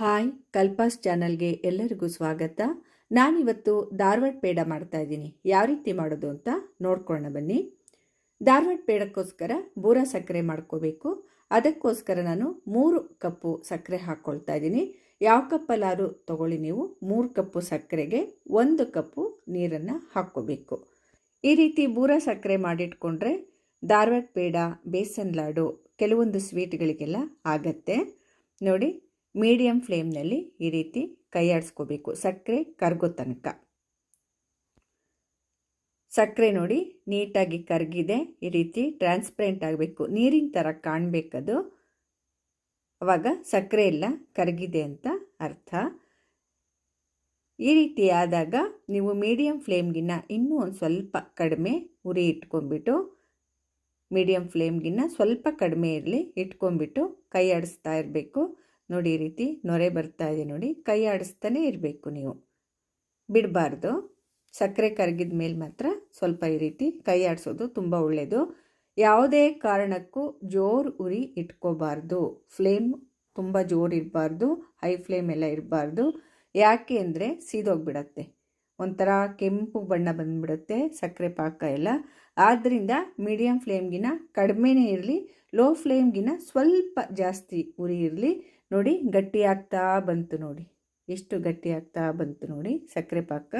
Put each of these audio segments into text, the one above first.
Hi, ಕಲ್ಪಾಸ್ ಚಾನಲ್ಗೆ ಎಲ್ಲರಿಗೂ ಸ್ವಾಗತ. ನಾನಿವತ್ತು ಧಾರವಾಡ ಪೇಡ ಮಾಡ್ತಾ ಇದ್ದೀನಿ. ಯಾವ ರೀತಿ ಮಾಡೋದು ಅಂತ ನೋಡ್ಕೊಳ್ಳೋಣ ಬನ್ನಿ. ಧಾರವಾಡ ಪೇಡಕ್ಕೋಸ್ಕರ ಬೂರ ಸಕ್ಕರೆ ಮಾಡ್ಕೋಬೇಕು. ಅದಕ್ಕೋಸ್ಕರ ನಾನು ಮೂರು ಕಪ್ಪು ಸಕ್ಕರೆ ಹಾಕ್ಕೊಳ್ತಾ ಇದ್ದೀನಿ. ಯಾವ ಕಪ್ಪಲ್ಲಾರು ತಗೊಳ್ಳಿ ನೀವು. ಮೂರು ಕಪ್ಪು ಸಕ್ಕರೆಗೆ ಒಂದು ಕಪ್ಪು ನೀರನ್ನು ಹಾಕ್ಕೋಬೇಕು. ಈ ರೀತಿ ಬೂರ ಸಕ್ಕರೆ ಮಾಡಿಟ್ಕೊಂಡ್ರೆ ಧಾರವಾಡ ಪೇಡ, ಬೇಸನ್ ಲಾಡು, ಕೆಲವೊಂದು ಸ್ವೀಟ್ಗಳಿಗೆಲ್ಲ ಆಗತ್ತೆ. ನೋಡಿ ಮೀಡಿಯಂ ಫ್ಲೇಮ್ನಲ್ಲಿ ಈ ರೀತಿ ಕೈಯಾಡಿಸ್ಕೋಬೇಕು ಸಕ್ಕರೆ ಕರಗೋ ತನಕ. ಸಕ್ಕರೆ ನೋಡಿ ನೀಟಾಗಿ ಕರಗಿದೆ. ಈ ರೀತಿ ಟ್ರಾನ್ಸ್ಪರೆಂಟ್ ಆಗಬೇಕು. ನೀರಿನ ಥರ ಕಾಣಬೇಕದು. ಅವಾಗ ಸಕ್ಕರೆ ಎಲ್ಲ ಕರಗಿದೆ ಅಂತ ಅರ್ಥ. ಈ ರೀತಿ ಆದಾಗ ನೀವು ಮೀಡಿಯಂ ಫ್ಲೇಮ್ಗಿನ್ನ ಇನ್ನೂ ಒಂದು ಸ್ವಲ್ಪ ಕಡಿಮೆ ಉರಿ ಇಟ್ಕೊಂಡ್ಬಿಟ್ಟು, ಮೀಡಿಯಂ ಫ್ಲೇಮ್ಗಿನ್ನ ಸ್ವಲ್ಪ ಕಡಿಮೆ ಇರಲಿ ಇಟ್ಕೊಂಡ್ಬಿಟ್ಟು ಕೈ ಆಡಿಸ್ತಾ ಇರಬೇಕು. ನೋಡಿ ಈ ರೀತಿ ನೊರೆ ಬರ್ತಾ ಇದೆ ನೋಡಿ. ಕೈ ಆಡಿಸ್ತಾನೆ ಇರಬೇಕು ನೀವು. ಬಿಡಬಾರ್ದು. ಸಕ್ಕರೆ ಕರಗಿದ ಮೇಲೆ ಮಾತ್ರ ಸ್ವಲ್ಪ ಈ ರೀತಿ ಕೈ ಆಡಿಸೋದು ತುಂಬ ಒಳ್ಳೆಯದು ಯಾವುದೇ ಕಾರಣಕ್ಕೂ ಜೋರು ಉರಿ ಇಟ್ಕೋಬಾರ್ದು. ಫ್ಲೇಮ್ ತುಂಬ ಜೋರು ಇರಬಾರ್ದು. ಹೈ ಫ್ಲೇಮ್ ಎಲ್ಲ ಇರಬಾರ್ದು. ಯಾಕೆ ಅಂದರೆ ಸೀದೋಗ್ಬಿಡತ್ತೆ. ಒಂಥರ ಕೆಂಪು ಬಣ್ಣ ಬಂದುಬಿಡುತ್ತೆ ಸಕ್ಕರೆ ಪಾಕ ಎಲ್ಲ. ಆದ್ದರಿಂದ ಮೀಡಿಯಮ್ ಫ್ಲೇಮ್ಗಿನ ಕಡಿಮೆನೇ ಇರಲಿ. ಲೋ ಫ್ಲೇಮ್ಗಿನ ಸ್ವಲ್ಪ ಜಾಸ್ತಿ ಉರಿ ಇರಲಿ ನೋಡಿ, ಗಟ್ಟಿ ಆಗ್ತಾ ಬಂತು ನೋಡಿ. ಎಷ್ಟು ಗಟ್ಟಿ ಆಗ್ತಾ ಬಂತು ನೋಡಿ, ಸಕ್ಕರೆ ಪಾಕ.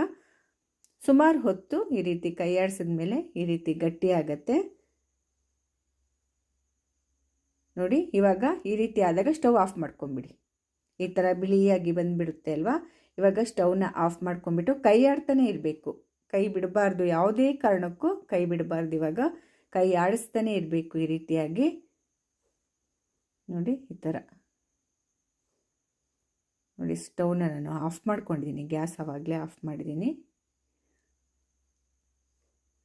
ಸುಮಾರು ಹೊತ್ತು ಈ ರೀತಿ ಕೈಯಾಡಿಸಿದ ಮೇಲೆ ಈ ರೀತಿ ಗಟ್ಟಿ ಆಗತ್ತೆ. ನೋಡಿ, ಇವಾಗ ಈ ರೀತಿ ಆದಾಗ ಸ್ಟವ್ ಆಫ್ ಮಾಡ್ಕೊಂಬಿಡಿ. ಈ ಥರ ಬಿಳಿಯಾಗಿ ಬಂದುಬಿಡುತ್ತೆ ಅಲ್ವಾ? ಇವಾಗ ಸ್ಟವ್ನ ಆಫ್ ಮಾಡ್ಕೊಂಬಿಟ್ಟು ಕೈ ಆಡ್ತಾನೆ ಇರಬೇಕು. ಕೈ ಬಿಡಬಾರ್ದು ಯಾವುದೇ ಕಾರಣಕ್ಕೂ ಕೈ ಬಿಡಬಾರ್ದು ಇವಾಗ. ಕೈ ಆಡಿಸ್ತಾನೆ ಇರಬೇಕು ಈ ರೀತಿಯಾಗಿ. ನೋಡಿ ಈ ಥರ. ನೋಡಿ ಸ್ಟೌನ ನಾನು ಆಫ್ ಮಾಡ್ಕೊಂಡಿದ್ದೀನಿ. ಗ್ಯಾಸ್ ಆವಾಗಲೇ ಆಫ್ ಮಾಡಿದ್ದೀನಿ.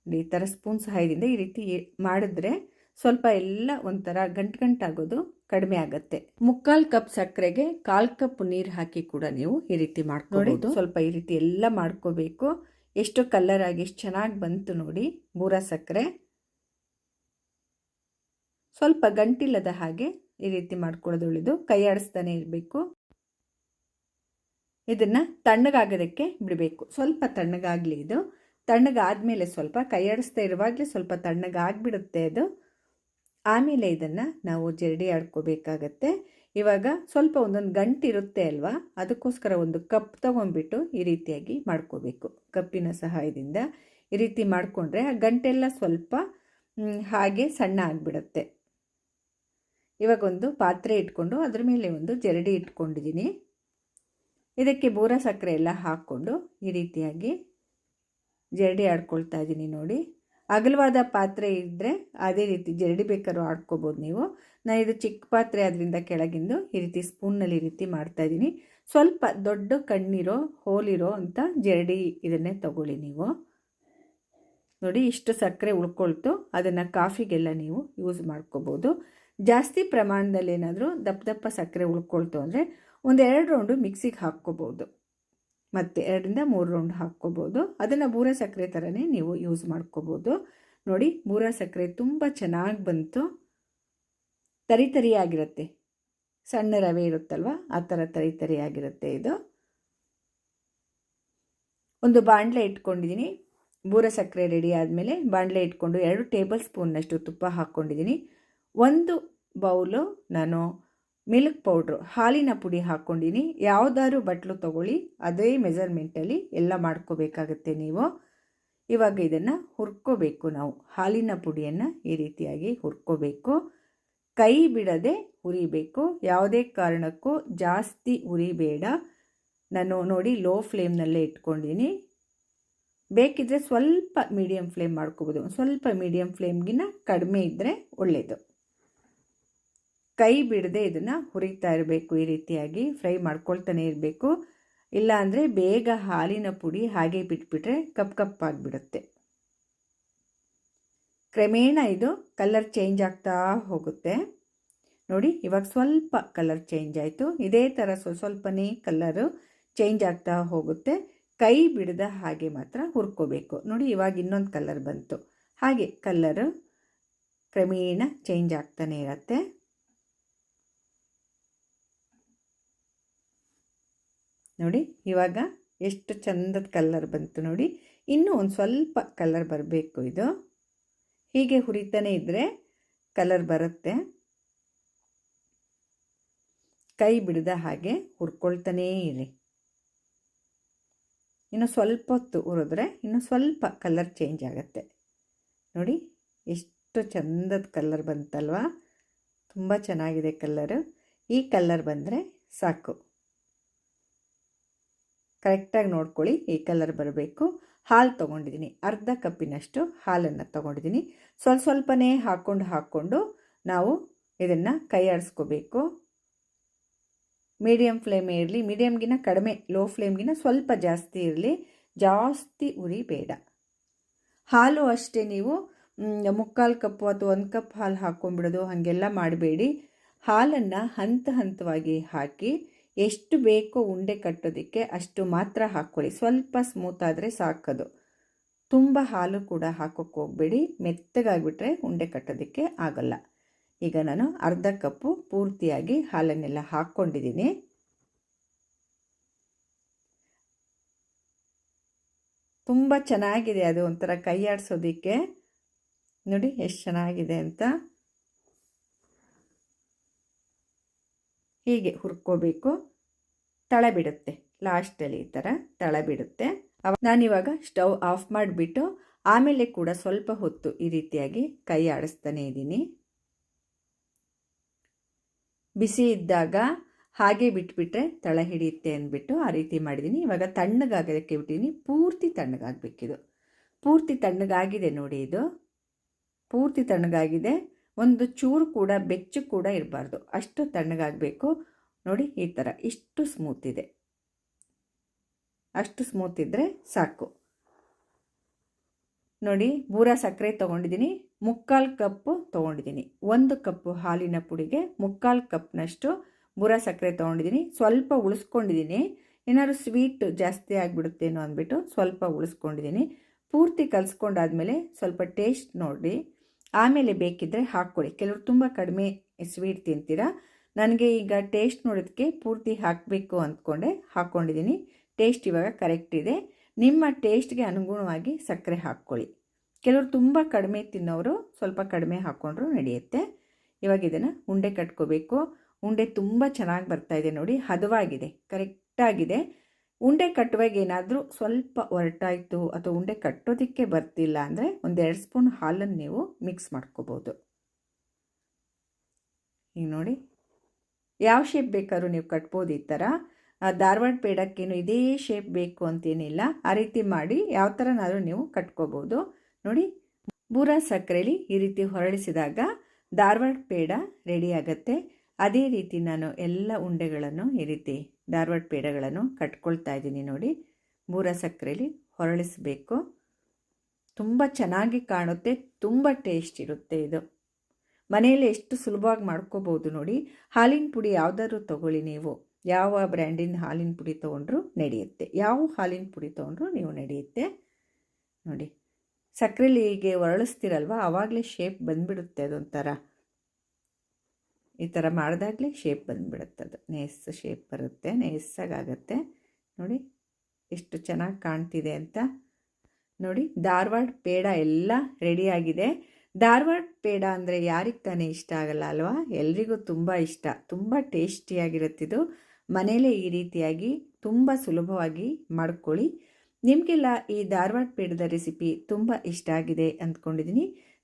ಈ ಥರ ಸ್ಪೂನ್ ಸಹಾಯದಿಂದ ಈ ರೀತಿ ಮಾಡಿದ್ರೆ ಸ್ವಲ್ಪ ಎಲ್ಲ ಒಂಥರ ಗಂಟು ಗಂಟಾಗೋದು ಕಡಿಮೆ ಆಗುತ್ತೆ. ಮುಕ್ಕಾಲು ಕಪ್ ಸಕ್ಕರೆಗೆ ಕಾಲು ಕಪ್ ನೀರು ಹಾಕಿ ಕೂಡ ನೀವು ಈ ರೀತಿ ಮಾಡ್ಕೊಬೋದು. ಸ್ವಲ್ಪ ಈ ರೀತಿ ಎಲ್ಲ ಮಾಡ್ಕೋಬೇಕು. ಎಷ್ಟು ಕಲ್ಲರ್ ಆಗಿ ಎಷ್ಟು ಚೆನ್ನಾಗಿ ಬಂತು ನೋಡಿ ಬೂರ ಸಕ್ಕರೆ. ಸ್ವಲ್ಪ ಗಂಟಿಲ್ಲದ ಹಾಗೆ ಈ ರೀತಿ ಮಾಡ್ಕೊಳ್ಳೋದು ಒಳ್ಳೆಯದು ಕೈ ಆಡಿಸ್ತಾನೆ ಇರಬೇಕು. ಇದನ್ನು ತಣ್ಣಗಾಗೋದಕ್ಕೆ ಬಿಡಬೇಕು. ಸ್ವಲ್ಪ ತಣ್ಣಗಾಗಲಿ ಇದು. ತಣ್ಣಗಾದಮೇಲೆ ಸ್ವಲ್ಪ ಕೈ ಆಡಿಸ್ತಾ ಇರುವಾಗಲೇ ಸ್ವಲ್ಪ ತಣ್ಣಗಾಗ್ಬಿಡುತ್ತೆ ಅದು. ಆಮೇಲೆ ಇದನ್ನು ನಾವು ಜರಡಿ ಆಡ್ಕೋಬೇಕಾಗತ್ತೆ. ಇವಾಗ ಸ್ವಲ್ಪ ಒಂದೊಂದು ಗಂಟು ಇರುತ್ತೆ ಅಲ್ವಾ? ಅದಕ್ಕೋಸ್ಕರ ಒಂದು ಕಪ್ ತೊಗೊಂಡ್ಬಿಟ್ಟು ಈ ರೀತಿಯಾಗಿ ಮಾಡ್ಕೋಬೇಕು. ಕಪ್ಪಿನ ಸಹಾಯದಿಂದ ಈ ರೀತಿ ಮಾಡಿಕೊಂಡ್ರೆ ಆ ಗಂಟೆಲ್ಲ ಸ್ವಲ್ಪ ಹಾಗೆ ಸಣ್ಣ ಆಗಿಬಿಡುತ್ತೆ. ಇವಾಗ ಒಂದು ಪಾತ್ರೆ ಇಟ್ಕೊಂಡು ಅದ್ರ ಮೇಲೆ ಒಂದು ಜರಡಿ ಇಟ್ಕೊಂಡಿದ್ದೀನಿ. ಇದಕ್ಕೆ ಬೂರ ಸಕ್ಕರೆ ಎಲ್ಲ ಹಾಕ್ಕೊಂಡು ಈ ರೀತಿಯಾಗಿ ಜರಡಿ ಆಡ್ಕೊಳ್ತಾ ಇದ್ದೀನಿ ನೋಡಿ. ಅಗಲವಾದ ಪಾತ್ರೆ ಇದ್ದರೆ ಅದೇ ರೀತಿ ಜರಡಿ ಬೇಕಾದ್ರೂ ಆಡ್ಕೋಬೋದು ನೀವು. ನಾನು ಇದು ಚಿಕ್ಕ ಪಾತ್ರೆ ಅದರಿಂದ ಕೆಳಗಿಂದು ಈ ರೀತಿ ಸ್ಪೂನ್ನಲ್ಲಿ ಈ ರೀತಿ ಮಾಡ್ತಾಯಿದ್ದೀನಿ ಸ್ವಲ್ಪ ದೊಡ್ಡ ಕಣ್ಣಿರೋ, ಹೋಲಿರೋ ಅಂತ ಜರಡಿ ಇದನ್ನೇ ತಗೊಳ್ಳಿ ನೀವು. ನೋಡಿ, ಇಷ್ಟು ಸಕ್ಕರೆ ಉಳ್ಕೊಳ್ತು. ಅದನ್ನು ಕಾಫಿಗೆಲ್ಲ ನೀವು ಯೂಸ್ ಮಾಡ್ಕೋಬೋದು. ಜಾಸ್ತಿ ಪ್ರಮಾಣದಲ್ಲಿ ಏನಾದರೂ ದಪ್ಪ ದಪ್ಪ ಸಕ್ಕರೆ ಉಳ್ಕೊಳ್ತು ಅಂದರೆ ಒಂದು ಎರಡು ರೌಂಡು ಮಿಕ್ಸಿಗೆ ಹಾಕ್ಕೋಬೋದು. ಮತ್ತು ಎರಡರಿಂದ ಮೂರು ರೌಂಡ್ ಹಾಕ್ಕೋಬೋದು. ಅದನ್ನು ಬೂರ ಸಕ್ಕರೆ ಥರನೇ ನೀವು ಯೂಸ್ ಮಾಡ್ಕೋಬೋದು. ನೋಡಿ, ಬೂರ ಸಕ್ಕರೆ ತುಂಬ ಚೆನ್ನಾಗಿ ಬಂತು. ತರಿ ತರಿಯಾಗಿರುತ್ತೆ. ಸಣ್ಣ ರವೆ ಇರುತ್ತಲ್ವ, ಆ ಥರ ತರಿ ತರಿಯಾಗಿರುತ್ತೆ ಇದು. ಒಂದು ಬಾಣಲೆ ಇಟ್ಕೊಂಡಿದ್ದೀನಿ ಬೂರ ಸಕ್ಕರೆ ರೆಡಿ ಆದಮೇಲೆ ಬಾಣಲೆ ಇಟ್ಕೊಂಡು ಎರಡು ಟೇಬಲ್ ಸ್ಪೂನ್ನಷ್ಟು ತುಪ್ಪ ಹಾಕ್ಕೊಂಡಿದ್ದೀನಿ ಒಂದು ಬೌಲು ನಾನು ಮಿಲ್ಕ್ ಪೌಡ್ರು, ಹಾಲಿನ ಪುಡಿ ಹಾಕ್ಕೊಂಡಿನಿ. ಯಾವುದಾದ್ರು ಬಟ್ಲು ತೊಗೊಳ್ಳಿ, ಅದೇ ಮೆಜರ್ಮೆಂಟಲ್ಲಿ ಎಲ್ಲ ಮಾಡ್ಕೋಬೇಕಾಗತ್ತೆ ನೀವು. ಇವಾಗ ಇದನ್ನು ಹುರ್ಕೋಬೇಕು ನಾವು. ಹಾಲಿನ ಪುಡಿಯನ್ನು ಈ ರೀತಿಯಾಗಿ ಹುರ್ಕೋಬೇಕು. ಕೈ ಬಿಡದೆ ಹುರಿಬೇಕು. ಯಾವುದೇ ಕಾರಣಕ್ಕೂ ಜಾಸ್ತಿ ಹುರಿಬೇಡ. ನಾನು ನೋಡಿ ಲೋ ಫ್ಲೇಮ್ನಲ್ಲೇ ಇಟ್ಕೊಂಡಿನಿ. ಬೇಕಿದ್ದರೆ ಸ್ವಲ್ಪ ಮೀಡಿಯಮ್ ಫ್ಲೇಮ್ ಮಾಡ್ಕೋಬೋದು. ಸ್ವಲ್ಪ ಮೀಡಿಯಮ್ ಫ್ಲೇಮ್ಗಿನ್ನ ಕಡಿಮೆ ಇದ್ದರೆ ಒಳ್ಳೆಯದು ಕೈ ಬಿಡದೆ ಇದನ್ನು ಹುರಿತಾ ಇರಬೇಕು, ಈ ರೀತಿಯಾಗಿ ಫ್ರೈ ಮಾಡ್ಕೊಳ್ತಾನೆ ಇರಬೇಕು. ಇಲ್ಲ ಅಂದರೆ ಬೇಗ ಹಾಲಿನ ಪುಡಿ ಹಾಗೆ ಬಿಟ್ಬಿಟ್ರೆ ಕಪ್ ಕಪ್ಪಾಗಿಬಿಡುತ್ತೆ ಕ್ರಮೇಣ ಇದು ಕಲರ್ ಚೇಂಜ್ ಆಗ್ತಾ ಹೋಗುತ್ತೆ. ನೋಡಿ, ಇವಾಗ ಸ್ವಲ್ಪ ಕಲರ್ ಚೇಂಜ್ ಆಯಿತು. ಇದೇ ಥರ ಸ್ವಲ್ಪ ಸ್ವಲ್ಪನೇ ಕಲರು ಚೇಂಜ್ ಆಗ್ತಾ ಹೋಗುತ್ತೆ. ಕೈ ಬಿಡದ ಹಾಗೆ ಮಾತ್ರ ಹುರ್ಕೋಬೇಕು. ನೋಡಿ, ಇವಾಗ ಇನ್ನೊಂದು ಕಲರ್ ಬಂತು. ಹಾಗೆ ಕಲ್ಲರು ಕ್ರಮೇಣ ಚೇಂಜ್ ಆಗ್ತಾನೆ ಇರತ್ತೆ. ನೋಡಿ, ಇವಾಗ ಎಷ್ಟು ಚಂದದ ಕಲರ್ ಬಂತು ನೋಡಿ. ಇನ್ನೂ ಒಂದು ಸ್ವಲ್ಪ ಕಲರ್ ಬರಬೇಕು ಇದು. ಹೀಗೆ ಹುರಿತಾನೆ ಇದ್ದರೆ ಕಲರ್ ಬರುತ್ತೆ. ಕೈ ಬಿಡದ ಹಾಗೆ ಹುರ್ಕೊಳ್ತಾನೇ ಇರಿ. ಇನ್ನು ಸ್ವಲ್ಪ ಹೊತ್ತು ಹುರಿದ್ರೆ ಇನ್ನು ಸ್ವಲ್ಪ ಕಲರ್ ಚೇಂಜ್ ಆಗುತ್ತೆ. ನೋಡಿ, ಎಷ್ಟು ಚಂದದ ಕಲರ್ ಬಂತಲ್ವಾ. ತುಂಬ ಚೆನ್ನಾಗಿದೆ ಕಲ್ಲರು ಈ ಕಲ್ಲರ್ ಬಂದರೆ ಸಾಕು. ಕರೆಕ್ಟಾಗಿ ನೋಡ್ಕೊಳ್ಳಿ, ಈ ಕಲರ್ ಬರಬೇಕು. ಹಾಲು ತೊಗೊಂಡಿದ್ದೀನಿ, ಅರ್ಧ ಕಪ್ಪಿನಷ್ಟು ಹಾಲನ್ನು ತೊಗೊಂಡಿದ್ದೀನಿ. ಸ್ವಲ್ಪ ಸ್ವಲ್ಪನೇ ಹಾಕ್ಕೊಂಡು ಹಾಕ್ಕೊಂಡು ನಾವು ಇದನ್ನು ಕೈ ಆಡಿಸ್ಕೋಬೇಕು ಮೀಡಿಯಮ್ ಫ್ಲೇಮೇ ಇರಲಿ ಮೀಡಿಯಮ್ಗಿನ ಕಡಿಮೆ, ಲೋ ಫ್ಲೇಮ್ಗಿನ ಸ್ವಲ್ಪ ಜಾಸ್ತಿ ಇರಲಿ, ಜಾಸ್ತಿ ಉರಿ ಬೇಡ. ಹಾಲು ಅಷ್ಟೇ ನೀವು ಮುಕ್ಕಾಲು ಕಪ್ಪು ಅಥವಾ ಒಂದು ಕಪ್ ಹಾಲು ಹಾಕ್ಕೊಂಡ್ಬಿಡೋದು, ಹಾಗೆಲ್ಲ ಮಾಡಬೇಡಿ. ಹಾಲನ್ನು ಹಂತ ಹಂತವಾಗಿ ಹಾಕಿ ಎಷ್ಟು ಬೇಕೋ ಉಂಡೆ ಕಟ್ಟೋದಕ್ಕೆ ಅಷ್ಟು ಮಾತ್ರ ಹಾಕ್ಕೊಳ್ಳಿ. ಸ್ವಲ್ಪ ಸ್ಮೂತ್ ಆದರೆ ಸಾಕದು. ತುಂಬ ಹಾಲು ಕೂಡ ಹಾಕೋಕ್ಕೆ ಹೋಗಬೇಡಿ. ಮೆತ್ತಗಾಗಿಬಿಟ್ರೆ ಉಂಡೆ ಕಟ್ಟೋದಕ್ಕೆ ಆಗಲ್ಲ. ಈಗ ನಾನು ಅರ್ಧ ಕಪ್ಪು ಪೂರ್ತಿಯಾಗಿ ಹಾಲನ್ನೆಲ್ಲ ಹಾಕ್ಕೊಂಡಿದ್ದೀನಿ. ತುಂಬ ಚೆನ್ನಾಗಿದೆ ಅದು ಒಂಥರ ಕೈ ಆಡಿಸೋದಕ್ಕೆ ನೋಡಿ, ಎಷ್ಟು ಚೆನ್ನಾಗಿದೆ ಅಂತ. ಹೀಗೆ ಹುರ್ಕೋಬೇಕು. ತಳ ಬಿಡುತ್ತೆ ಲಾಸ್ಟಲ್ಲಿ ಈ ಥರ ತಳ ಬಿಡುತ್ತೆ ನಾನಿವಾಗ ಸ್ಟವ್ ಆಫ್ ಮಾಡಿಬಿಟ್ಟು ಆಮೇಲೆ ಕೂಡ ಸ್ವಲ್ಪ ಹೊತ್ತು ಈ ರೀತಿಯಾಗಿ ಕೈ ಆಡಿಸ್ತಾನೆ ಇದ್ದೀನಿ. ಬಿಸಿ ಇದ್ದಾಗ ಹಾಗೆ ಬಿಟ್ಬಿಟ್ರೆ ತಳ ಹಿಡಿಯುತ್ತೆ ಅಂದ್ಬಿಟ್ಟು ಆ ರೀತಿ ಮಾಡಿದ್ದೀನಿ. ಇವಾಗ ತಣ್ಣಗಾಗೋದಕ್ಕೆ ಬಿಟ್ಟಿದ್ದೀನಿ. ಪೂರ್ತಿ ತಣ್ಣಗಾಗಬೇಕಿದು. ಪೂರ್ತಿ ತಣ್ಣಗಾಗಿದೆ ನೋಡಿ ಇದು. ಪೂರ್ತಿ ತಣ್ಣಗಾಗಿದೆ. ಒಂದು ಚೂರು ಕೂಡ ಬೆಚ್ಚು ಕೂಡ ಇರಬಾರ್ದು. ಅಷ್ಟು ತಣ್ಣಗಾಗಬೇಕು. ನೋಡಿ ಈ ಥರ ಇಷ್ಟು ಸ್ಮೂತ್ ಇದೆ. ಅಷ್ಟು ಸ್ಮೂತ್ ಇದ್ದರೆ ಸಾಕು. ನೋಡಿ, ಬೂರ ಸಕ್ಕರೆ ತೊಗೊಂಡಿದ್ದೀನಿ. ಮುಕ್ಕಾಲು ಕಪ್ಪು ತೊಗೊಂಡಿದ್ದೀನಿ. ಒಂದು ಕಪ್ಪು ಹಾಲಿನ ಪುಡಿಗೆ ಮುಕ್ಕಾಲು ಕಪ್ನಷ್ಟು ಬೂರ ಸಕ್ಕರೆ ತೊಗೊಂಡಿದ್ದೀನಿ. ಸ್ವಲ್ಪ ಉಳಿಸ್ಕೊಂಡಿದ್ದೀನಿ. ಏನಾದ್ರು ಸ್ವೀಟ್ ಜಾಸ್ತಿ ಆಗಿಬಿಡುತ್ತೇನೋ ಅಂದ್ಬಿಟ್ಟು ಸ್ವಲ್ಪ ಉಳಿಸ್ಕೊಂಡಿದ್ದೀನಿ. ಪೂರ್ತಿ ಕಲಿಸ್ಕೊಂಡಾದ್ಮೇಲೆ ಸ್ವಲ್ಪ ಟೇಸ್ಟ್ ನೋಡಿ. ಆಮೇಲೆ ಬೇಕಿದ್ದರೆ ಹಾಕ್ಕೊಳ್ಳಿ. ಕೆಲವರು ತುಂಬ ಕಡಿಮೆ ಸ್ವೀಟ್ ತಿಂತೀರಾ ನನಗೆ ಈಗ ಟೇಸ್ಟ್ ನೋಡೋದಕ್ಕೆ ಪೂರ್ತಿ ಹಾಕಬೇಕು ಅಂದ್ಕೊಂಡೆ ಹಾಕ್ಕೊಂಡಿದ್ದೀನಿ ಟೇಸ್ಟ್ ಇವಾಗ ಕರೆಕ್ಟ್ ಇದೆ. ನಿಮ್ಮ ಟೇಸ್ಟ್ಗೆ ಅನುಗುಣವಾಗಿ ಸಕ್ಕರೆ ಹಾಕ್ಕೊಳ್ಳಿ. ಕೆಲವರು ತುಂಬ ಕಡಿಮೆ ತಿನ್ನೋರು ಸ್ವಲ್ಪ ಕಡಿಮೆ ಹಾಕ್ಕೊಂಡ್ರು ನಡೆಯುತ್ತೆ. ಇವಾಗ ಇದನ್ನು ಉಂಡೆ ಕಟ್ಕೋಬೇಕು. ಉಂಡೆ ತುಂಬ ಚೆನ್ನಾಗಿ ಬರ್ತಾ ಇದೆ ನೋಡಿ, ಹದವಾಗಿದೆ ಕರೆಕ್ಟಾಗಿದೆ ಉಂಡೆ ಕಟ್ಟುವಾಗ ಏನಾದರೂ ಸ್ವಲ್ಪ ಹೊರಟಾಯಿತು ಅಥವಾ ಉಂಡೆ ಕಟ್ಟೋದಕ್ಕೆ ಬರ್ತಿಲ್ಲ ಅಂದರೆ ಒಂದೆರಡು ಸ್ಪೂನ್ ಹಾಲನ್ನು ನೀವು ಮಿಕ್ಸ್ ಮಾಡ್ಕೋಬೋದು. ಈಗ ನೋಡಿ, ಯಾವ ಶೇಪ್ ಬೇಕಾದ್ರೂ ನೀವು ಕಟ್ಬೋದು ಈ ಥರ. ಧಾರವಾಡ ಪೇಡಕ್ಕೇನು ಇದೇ ಶೇಪ್ ಬೇಕು ಅಂತೇನಿಲ್ಲ. ಆ ರೀತಿ ಮಾಡಿ ಯಾವ ಥರನಾದರೂ ನೀವು ಕಟ್ಕೋಬೋದು. ನೋಡಿ, ಬೂರ ಸಕ್ಕರೆಲಿ ಈ ರೀತಿ ಹೊರಳಿಸಿದಾಗ ಧಾರವಾಡ ಪೇಡ ರೆಡಿ ಆಗುತ್ತೆ. ಅದೇ ರೀತಿ ನಾನು ಎಲ್ಲ ಉಂಡೆಗಳನ್ನು ಈ ರೀತಿ ಧಾರವಾಡ ಪೇಡಗಳನ್ನು ಕಟ್ಕೊಳ್ತಾ ಇದ್ದೀನಿ ನೋಡಿ. ಬೂರ ಸಕ್ಕರೆಲಿ ಹೊರಳಿಸಬೇಕು. ತುಂಬ ಚೆನ್ನಾಗಿ ಕಾಣುತ್ತೆ, ತುಂಬ ಟೇಸ್ಟ್ ಇರುತ್ತೆ ಇದು. ಮನೆಯಲ್ಲಿ ಎಷ್ಟು ಸುಲಭವಾಗಿ ಮಾಡ್ಕೋಬೋದು ನೋಡಿ. ಹಾಲಿನ ಪುಡಿ ಯಾವುದಾದ್ರೂ ತೊಗೊಳ್ಳಿ ನೀವು. ಯಾವ ಬ್ರ್ಯಾಂಡಿನ ಹಾಲಿನ ಪುಡಿ ತೊಗೊಂಡ್ರು ನಡೆಯುತ್ತೆ. ಯಾವ ಹಾಲಿನ ಪುಡಿ ತೊಗೊಂಡ್ರು ನೀವು ನಡೆಯುತ್ತೆ. ನೋಡಿ. ಸಕ್ಕರೆಲಿ ಹೀಗೆ ಹೊರಳಿಸ್ತೀರಲ್ವ? ಆವಾಗಲೇ ಶೇಪ್ ಬಂದುಬಿಡುತ್ತೆ ಅದೊಂಥರ. ಈ ಥರ ಮಾಡಿದಾಗಲೇ ಶೇಪ್ ಬಂದುಬಿಡುತ್ತೆ ಅದು. ನೇಸ್ ಶೇಪ್ ಬರುತ್ತೆ ನೇಸಾಗತ್ತೆ ನೋಡಿ, ಎಷ್ಟು ಚೆನ್ನಾಗಿ ಕಾಣ್ತಿದೆ ಅಂತ. ನೋಡಿ, ಧಾರವಾಡ ಪೇಡ ಎಲ್ಲ ರೆಡಿಯಾಗಿದೆ ಧಾರವಾಡ ಪೇಡ ಅಂದರೆ ಯಾರಿಗೆ ತಾನೇ ಇಷ್ಟ ಆಗಲ್ಲ ಅಲ್ವಾ? ಎಲ್ರಿಗೂ ತುಂಬ ಇಷ್ಟ. ತುಂಬ ಟೇಸ್ಟಿಯಾಗಿರುತ್ತಿದ್ದು ಮನೇಲೇ ಈ ರೀತಿಯಾಗಿ ತುಂಬ ಸುಲಭವಾಗಿ ಮಾಡ್ಕೊಳ್ಳಿ. ನಿಮಗೆಲ್ಲ ಈ ಧಾರವಾಡ ಪೇಡದ ರೆಸಿಪಿ ತುಂಬ ಇಷ್ಟ ಆಗಿದೆ ಅಂದ್ಕೊಂಡಿದ್ದೀನಿ